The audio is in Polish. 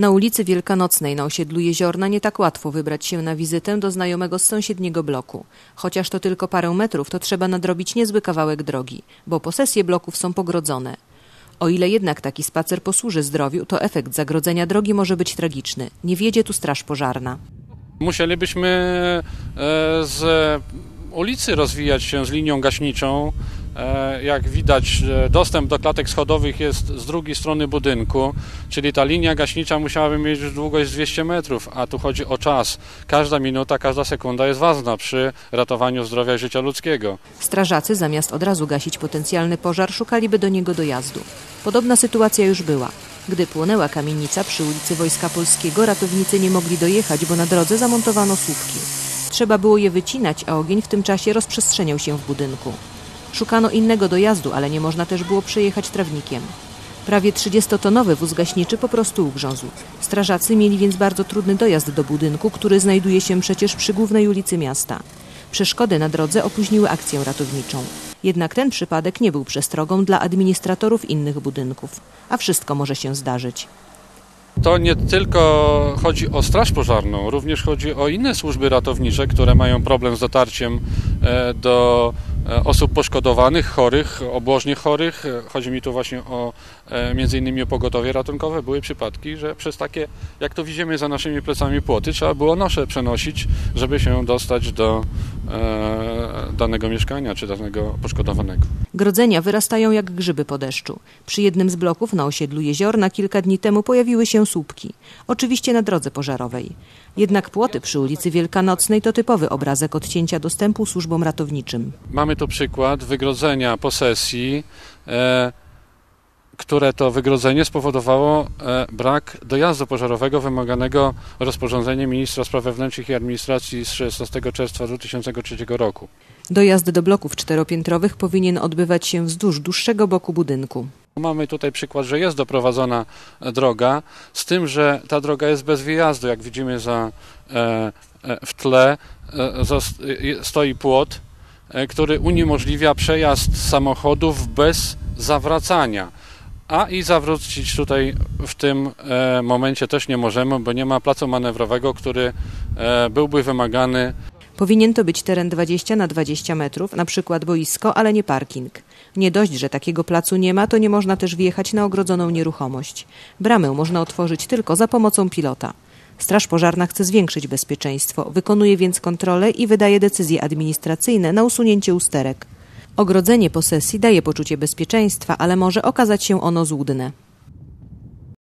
Na ulicy Wielkanocnej na osiedlu Jeziorna nie tak łatwo wybrać się na wizytę do znajomego z sąsiedniego bloku. Chociaż to tylko parę metrów, to trzeba nadrobić niezły kawałek drogi, bo posesje bloków są pogrodzone. O ile jednak taki spacer posłuży zdrowiu, to efekt zagrodzenia drogi może być tragiczny. Nie wiedzie tu straż pożarna. Musielibyśmy e, z ulicy rozwijać się z linią gaśniczą. E, Jak widać, dostęp do klatek schodowych jest z drugiej strony budynku, czyli ta linia gaśnicza musiałaby mieć długość 200 metrów, a tu chodzi o czas. Każda minuta, każda sekunda jest ważna przy ratowaniu zdrowia i życia ludzkiego. Strażacy zamiast od razu gasić potencjalny pożar, szukaliby do niego dojazdu. Podobna sytuacja już była. Gdy płonęła kamienica przy ulicy Wojska Polskiego, ratownicy nie mogli dojechać, bo na drodze zamontowano słupki. Trzeba było je wycinać, a ogień w tym czasie rozprzestrzeniał się w budynku. Szukano innego dojazdu, ale nie można też było przejechać trawnikiem. Prawie 30-tonowy wóz gaśniczy po prostu ugrzązł. Strażacy mieli więc bardzo trudny dojazd do budynku, który znajduje się przecież przy głównej ulicy miasta. Przeszkody na drodze opóźniły akcję ratowniczą. Jednak ten przypadek nie był przestrogą dla administratorów innych budynków. A wszystko może się zdarzyć. To nie tylko chodzi o Straż Pożarną, również chodzi o inne służby ratownicze, które mają problem z dotarciem do e, osób poszkodowanych, chorych, obłożnie chorych. E, Chodzi mi tu właśnie o e, między innymi o pogotowie ratunkowe. Były przypadki, że przez takie, jak to widzimy za naszymi plecami płoty, trzeba było nosze przenosić, żeby się dostać do e, danego mieszkania czy danego poszkodowanego. Grodzenia wyrastają jak grzyby po deszczu. Przy jednym z bloków na osiedlu Jeziorna kilka dni temu pojawiły się słupki. Oczywiście na drodze pożarowej. Jednak płoty przy ulicy Wielkanocnej to typowy obrazek odcięcia dostępu służbom ratowniczym. Mamy tu przykład wygrodzenia posesji, e, które to wygrodzenie spowodowało e, brak dojazdu pożarowego wymaganego rozporządzeniem ministra spraw wewnętrznych i administracji z 16 czerwca 2003 roku. Dojazd do bloków czteropiętrowych powinien odbywać się wzdłuż dłuższego boku budynku. Mamy tutaj przykład, że jest doprowadzona e, droga, z tym, że ta droga jest bez wyjazdu. Jak widzimy za, e, w tle stoi płot, który uniemożliwia przejazd samochodów bez zawracania. A i zawrócić tutaj w tym e, momencie też nie możemy, bo nie ma placu manewrowego, który e, byłby wymagany Powinien to być teren 20 na 20 metrów, na przykład boisko, ale nie parking. Nie dość, że takiego placu nie ma, to nie można też wjechać na ogrodzoną nieruchomość. Bramę można otworzyć tylko za pomocą pilota. Straż pożarna chce zwiększyć bezpieczeństwo, wykonuje więc kontrole i wydaje decyzje administracyjne na usunięcie usterek. Ogrodzenie posesji daje poczucie bezpieczeństwa, ale może okazać się ono złudne.